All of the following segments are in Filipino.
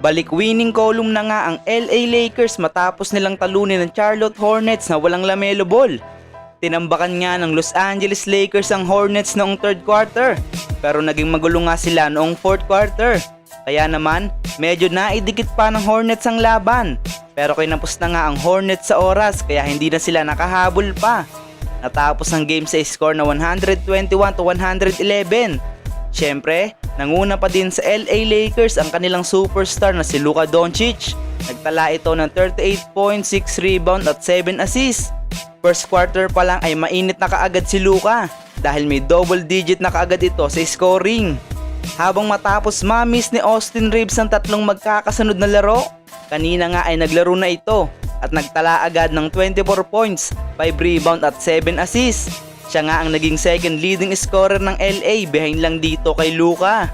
Balik winning column na nga ang LA Lakers matapos nilang talunin ng Charlotte Hornets na walang lamelo ball. Tinambakan nga ng Los Angeles Lakers ang Hornets noong third quarter pero naging magulo nga sila noong fourth quarter. Kaya naman, medyo naidikit pa ng Hornets ang laban. Pero kinapos na nga ang Hornets sa oras kaya hindi na sila nakahabol pa. Natapos ang game sa score na 121 to 111. Siyempre, nanguna pa din sa LA Lakers ang kanilang superstar na si Luka Doncic. Nagtala ito ng 38 points, 6 rebound at 7 assists. First quarter pa lang ay mainit na kaagad si Luka dahil may double digit na kaagad ito sa scoring. Habang matapos ma-miss ni Austin Reeves ang tatlong magkakasunod na laro, kanina nga ay naglaro na ito at nagtala agad ng 24 points, 5 rebound at 7 assists. Siya nga ang naging second leading scorer ng LA behind lang dito kay Luka.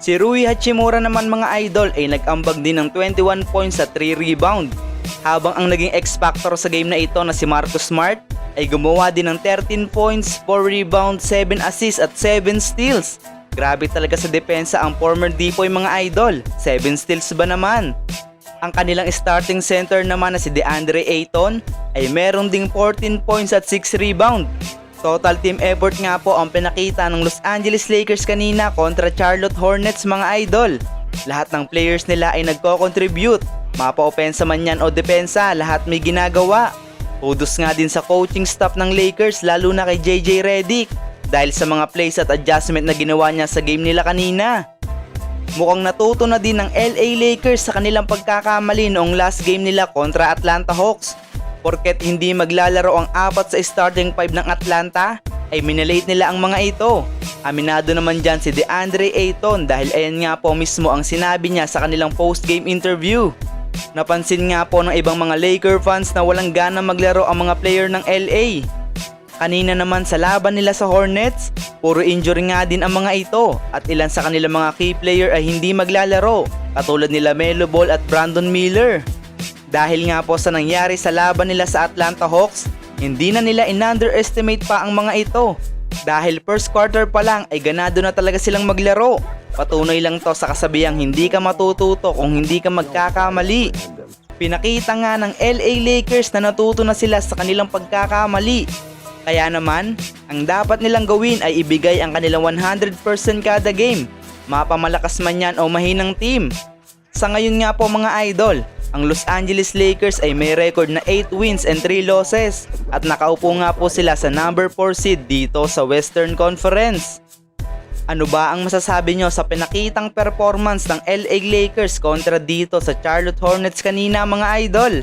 Si Rui Hachimura naman mga idol ay nag-ambag din ng 21 points at 3 rebound. Habang ang naging X-factor sa game na ito na si Marcus Smart ay gumawa din ng 13 points, 4 rebound, 7 assists at 7 steals. Grabe talaga sa depensa ang former Dipoy mga idol. 7 steals ba naman? Ang kanilang starting center naman na si DeAndre Ayton ay meron ding 14 points at 6 rebound. Total team effort nga po ang pinakita ng Los Angeles Lakers kanina kontra Charlotte Hornets mga idol. Lahat ng players nila ay nagko-contribute. Mapa-opensa man yan o depensa, lahat may ginagawa. Kudos nga din sa coaching staff ng Lakers lalo na kay JJ Redick dahil sa mga plays at adjustment na ginawa niya sa game nila kanina. Mukhang natuto na din ng LA Lakers sa kanilang pagkakamali noong last game nila kontra Atlanta Hawks. Porket hindi maglalaro ang apat sa starting five ng Atlanta, ay minalate nila ang mga ito. Aminado naman dyan si DeAndre Ayton dahil ayan nga po mismo ang sinabi niya sa kanilang post-game interview. Napansin nga po ng ibang mga Laker fans na walang gana maglaro ang mga player ng LA. Kanina naman sa laban nila sa Hornets, puro injury nga din ang mga ito at ilan sa kanilang mga key player ay hindi maglalaro katulad nila Melo Ball at Brandon Miller. Dahil nga po sa nangyari sa laban nila sa Atlanta Hawks, hindi na nila in-underestimate pa ang mga ito. Dahil first quarter pa lang ay ganado na talaga silang maglaro. Patunay lang to sa kasabihang hindi ka matututo kung hindi ka magkakamali. Pinakita nga ng LA Lakers na natuto na sila sa kanilang pagkakamali. Kaya naman, ang dapat nilang gawin ay ibigay ang kanilang 100% kada game. Mapamalakas man yan o mahinang team. Sa ngayon nga po mga idol, ang Los Angeles Lakers ay may record na 8 wins and 3 losses at nakaupo nga po sila sa number 4 seed dito sa Western Conference. Ano ba ang masasabi nyo sa pinakitang performance ng LA Lakers kontra dito sa Charlotte Hornets kanina mga idol?